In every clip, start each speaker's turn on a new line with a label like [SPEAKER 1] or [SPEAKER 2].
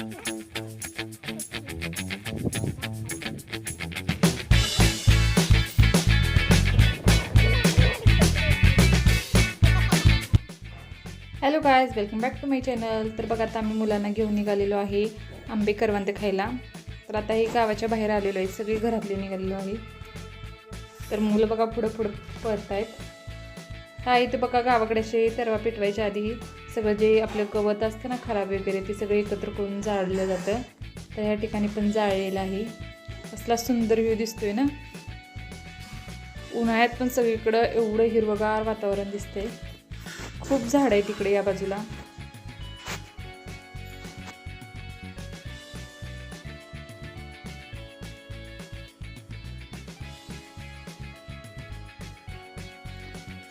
[SPEAKER 1] Hello guys welcome back to my channel तर बघा आता आम्ही मुलांना घेऊन निघालेलो आहे आंबे करवंद खायला. तर आता हे गावाच्या बाहेर आलेलो आहे सगळी घरातली निघालेलो आहे. तर मुलं बघा पुढं पुढं पळत आहेत हा इथे बघा गावाकडे असे तरवा पेटवायच्या आधी सगळं जे आपलं गवत असतं ना खराब वगैरे ते सगळं एकत्र करून जाळलं जातं. तर ह्या ठिकाणी पण जाळलेलं आहे. असला सुंदर व्ह्यू दिसतोय ना. उन्हाळ्यात पण सगळीकडं एवढं हिरवगार वातावरण दिसतंय. खूप झाड आहे तिकडे या बाजूला.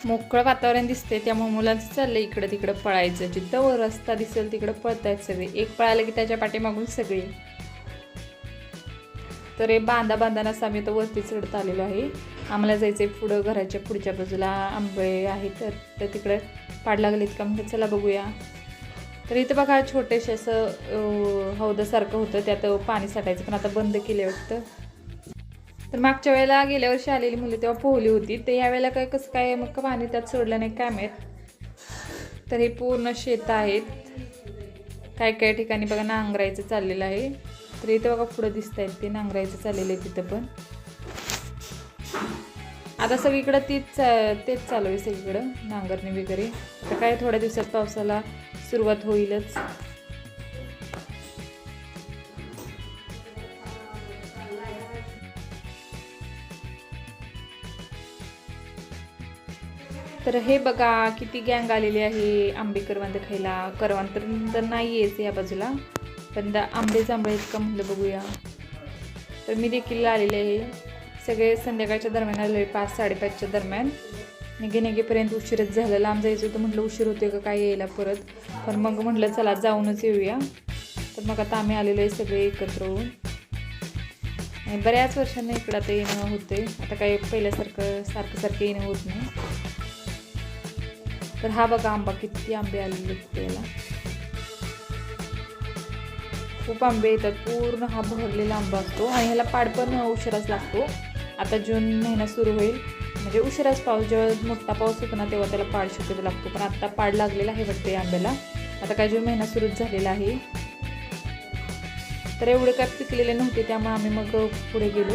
[SPEAKER 1] मोकळं वातावरण दिसते त्यामुळे मुलांचं चाललंय इकडं तिकडं पळायचं. जिथं रस्ता दिसेल तिकडं पळतायत सगळे. एक पळालं की त्याच्या पाठीमागून सगळे. तर हे बांधा बांधानाच आम्ही तर वरती चढत आलेलो आहे. आम्हाला जायचं आहे पुढं घराच्या पुढच्या बाजूला. आंबे आहेत तर तर तिकडे पाड लागलेत का? म्हणजे चला बघूया. तर इथं बघा छोटेसे असं हौदासारखं होतं. त्यात पाणी साठायचं पण आता बंद केले वाटतं. तर मागच्या वेळेला गेल्या वर्षी आलेली मुलं तेव्हा पोहली होती. तर यावेळेला काय कसं काय मग का पाणी त्यात सोडलं नाही काय माहीत तर हे पूर्ण शेत आहेत. काय काय ठिकाणी बघा नांगरायचं चाललेलं आहे. तर इथं बघा पुढं दिसत आहेत ते नांगरायचं चाललेलं आहे तिथं पण. आता सगळीकडं तीच चा- तेच चालू आहे सगळीकडं नांगरणी वगैरे. तर काय थोड्या दिवसात पावसाला सुरुवात होईलच. तर हे बघा किती गँग आलेली आहे आंबे करवंद खायला. करवंद तर नाही आहेच या बाजूला. पण दा- आंबे जांभळे आहेत का म्हणलं बघूया. तर मी देखील आलेले आहे. सगळे संध्याकाळच्या दरम्यान आलो आहे पाच साडेपाचच्या दरम्यान. निघे निघेपर्यंत उशीरच झालं. लांब जायचं होतं म्हटलं उशीर होते का काय यायला परत. पण मग म्हटलं चला जाऊनच येऊया. तर मग आता आम्ही आलेलो आहे सगळे एकत्र होऊन. आणि बऱ्याच वर्षांनी इकडं आता येणं होते आता काही पहिल्यासारखं सारखं सारखं येणं होत नाही. तर हा बघा आंबा किती आंबे आलेले त्याला खूप आंबे येतात. पूर्ण हा भरलेला आंबा असतो. आणि ह्याला पाड पण उशिराच लागतो. आता जून महिना सुरू होईल. म्हणजे उशिराच पाऊस जेव्हा मोठा पाऊस होतो ना तेव्हा त्याला पाड शक्यतो लागतो. पण आत्ता पाड लागलेला आहे वाटते या आंब्याला. आता काय जून महिना सुरूच झालेला आहे. तर एवढे काय पिकलेले नव्हते त्यामुळे आम्ही मग पुढे गेलो.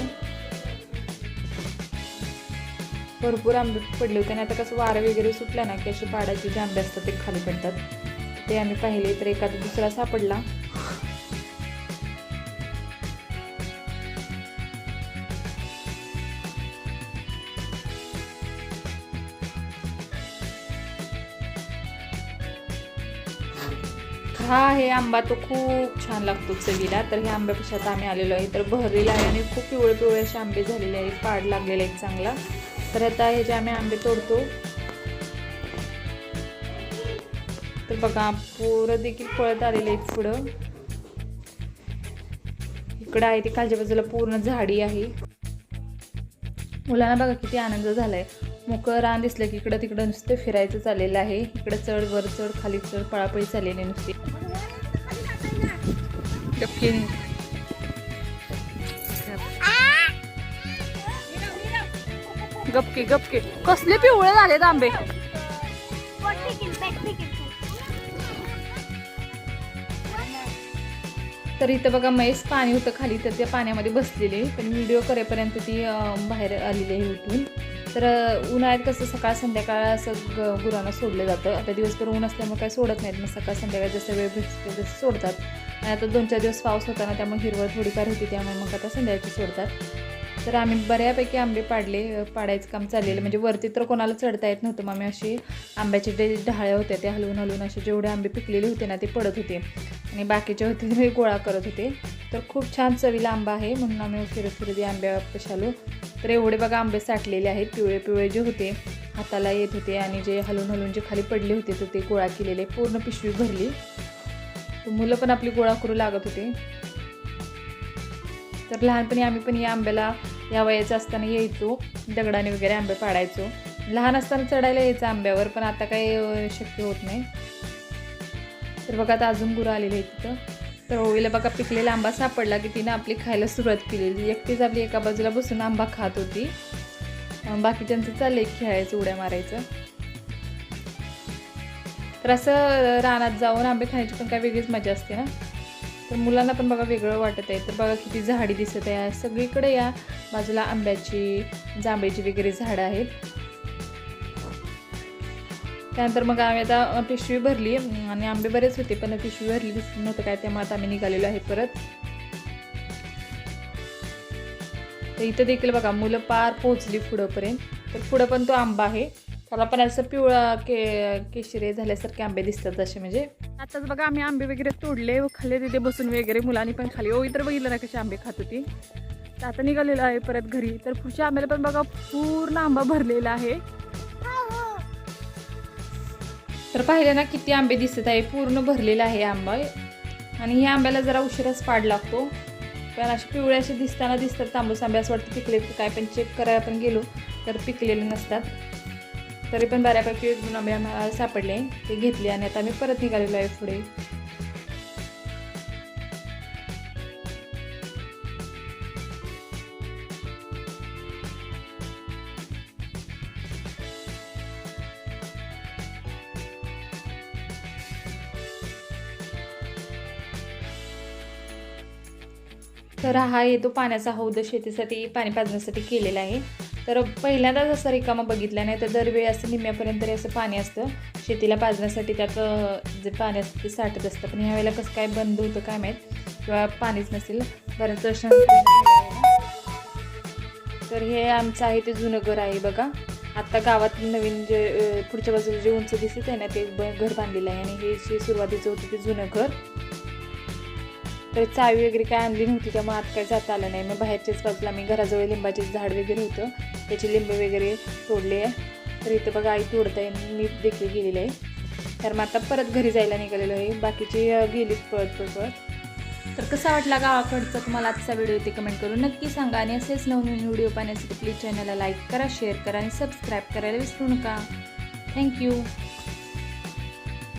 [SPEAKER 1] भरपूर आंबे पडले होते आणि आता कसं वारं वगैरे सुटलं ना की असे पाडाचे जे आंबे असतात ते खाली पडतात. ते आम्ही पाहिले तर एखादा दुसरा सापडला. हा हे आंबा तो खूप छान लागतो चवीला. तर हे आंब्यापेक्षा आम्ही आलेलो आहे. तर बहरलेला आहे आणि खूप पिवळे पिवळे असे आंबे झालेले आहेत. पाड लागलेला एक चांगला. तर आता हे जे आम्ही आंबे तोडतो. तर बघा पोरं देखील पळत आलेले आहेत पुढं. इकडं आहे ती खालच्या बाजूला पूर्ण झाडी आहे. मुलांना बघा किती आनंद झालाय. मोकळं रान दिसलं की इकडं तिकडं नुसतं फिरायचं चाललेलं आहे. इकडं चढ वर चढ खाली चढ पळापळी चाललेली नुसती. गपके गपके. कसले पिवळे झाले आंबे. तर इथं बघा म्हैस पाणी होतं खाली तर त्या पाण्यामध्ये बसलेली पण व्हिडिओ करेपर्यंत ती बाहेर आलेली आहे तर उन्हाळ्यात कसं सकाळ संध्याकाळ असं ग गुरांना सोडलं जातं. आता दिवसभर ऊन असल्यामुळे काय सोडत नाहीत. मग सकाळ संध्याकाळ जसं वेळ भेटते तसं सोडतात. आणि आता दोन चार दिवस पाऊस होता ना त्यामुळे हिरवळ थोडीफार होती त्यामुळे मग आता संध्याकाळची सोडतात. तर आम्ही बऱ्यापैकी आंबे पाडले पाडायचं काम चाललेलं. म्हणजे वरती तर कोणाला चढता येत नव्हतं. मग आम्ही अशी आंब्याचे जे ढाळ्या होत्या ते हलवून हलवून असे जेवढे आंबे पिकलेले होते ना ते पडत होते. आणि बाकीचे होते ते गोळा करत होते. तर खूप छान चवीला आंबा आहे म्हणून आम्ही फिरत फिरत आंब्या आंब्यापाशी आलो. तर एवढे बघा आंबे साठलेले आहेत पिवळे पिवळे जे होते हाताला येत होते आणि जे हलून हलून जे खाली पडले होते तर ते गोळा केलेले. पूर्ण पिशवी भरली. तर मुलं पण आपली गोळा करू लागत होते. तर लहानपणी आम्ही पण या आंब्याला या वयाचं असताना यायचो दगडाने वगैरे आंबे पाडायचो. लहान असताना चढायला यायचं आंब्यावर पण आता काही शक्य होत नाही. तर बघा आता अजून गुरं आलेली आहे तिथं. तर होळीला बघा पिकलेला आंबा सापडला की तिनं आपली खायला सुरुवात केलेली एकटीच आपली एका बाजूला बसून आंबा खात होती. अं, बाकीच्यांचं एक खेळायचं उड्या मारायचं. तर असं रानात जाऊन आंबे खाण्याची पण काय वेगळीच मजा असते ना. तर मुलांना पण बघा वेगळं वाटत आहे. तर बघा किती झाडी दिसत आहे. सगळीकडे या बाजूला आंब्याची जांभळीची वगैरे झाडं आहेत. त्यानंतर मग आम्ही आता पिशवी भरली. आणि आंबे बरेच होते पण पिशवी भरली दिसत नव्हतं. काय त्यामुळे आता आम्ही निघालेलो आहे परत. तर इथं देखील बघा मुलं पार पोहोचली पुढंपर्यंत तर पुढं पण तो आंबा आहे. त्याला पण असं पिवळा के केशरी झाल्यासारखे आंबे दिसतात असे म्हणजे. आताच बघा आम्ही आंबे वगैरे तोडले व खाल्ले तिथे बसून वगैरे मुलांनी पण खाली. ओ इतर बघितलं ना कशी आंबे खात होती. तर आता निघालेलं आहे परत घरी. तर पुढच्या आंब्याला पण बघा पूर्ण आंबा भरलेला आहे. तर पाहिले ना किती आंबे दिसत आहे. पूर्ण भरलेला आहे आंबा. आणि ह्या आंब्याला जरा उशिराच पाड लागतो. पण असे पिवळे असे दिसताना दिसतात. तांबूस आंबे असं वाटतं पिकले काय पण चेक करायला पण गेलो तर पिकलेले नसतात. तरी पण बऱ्यापैकी एक दोन आंबे आम्हाला सापडले ते घेतले आणि आता आम्ही परत निघालेलो आहे पुढे. तर हा येतो पाण्याचा हौद शेतीसाठी पाणी पाजण्यासाठी केलेला आहे. तर पहिल्यांदाच असं रिकामा बघितला नाही तर दरवेळी असं निम्म्यापर्यंत तरी असं पाणी असतं. शेतीला पाजण्यासाठी त्यात जे पाणी असतं ते साठत असतं. पण ह्या वेळेला कसं काय बंद होतं काय माहीत? किंवा पाणीच नसेल. बऱ्याच वर्षांत तर हे आमचं आहे ते जुनं घर आहे बघा. आत्ता गावात नवीन जे पुढच्या बाजूला जे उंच दिसत आहे ना ते ब- घर बांधलेलं आहे. आणि हे जे सुरुवातीचं होतं ते जुनं घर. तर चावी वगैरे काय आणली नव्हती त्यामुळे आत काय जाता आलं नाही. मग बाहेरच्याच बाजूला मी घराजवळ लिंबाचे झाड वगैरे होतं. त्याचे लिंब वगैरे तोडले आहे. तर इथं बघा आई तोडत आहे मी देखील गेलेलं आहे. तर मग आता परत घरी जायला निघालेलो आहे. बाकीची गेलीत पळत पळत पळत तर कसा वाटला गावाकडचा तुम्हाला आजचा व्हिडिओ? ते कमेंट करून नक्की सांगा. आणि असेच नवनवीन व्हिडिओ पाहण्यासाठी प्लीज चॅनलला लाईक करा शेअर करा आणि सबस्क्राईब करायला विसरू नका. थँक्यू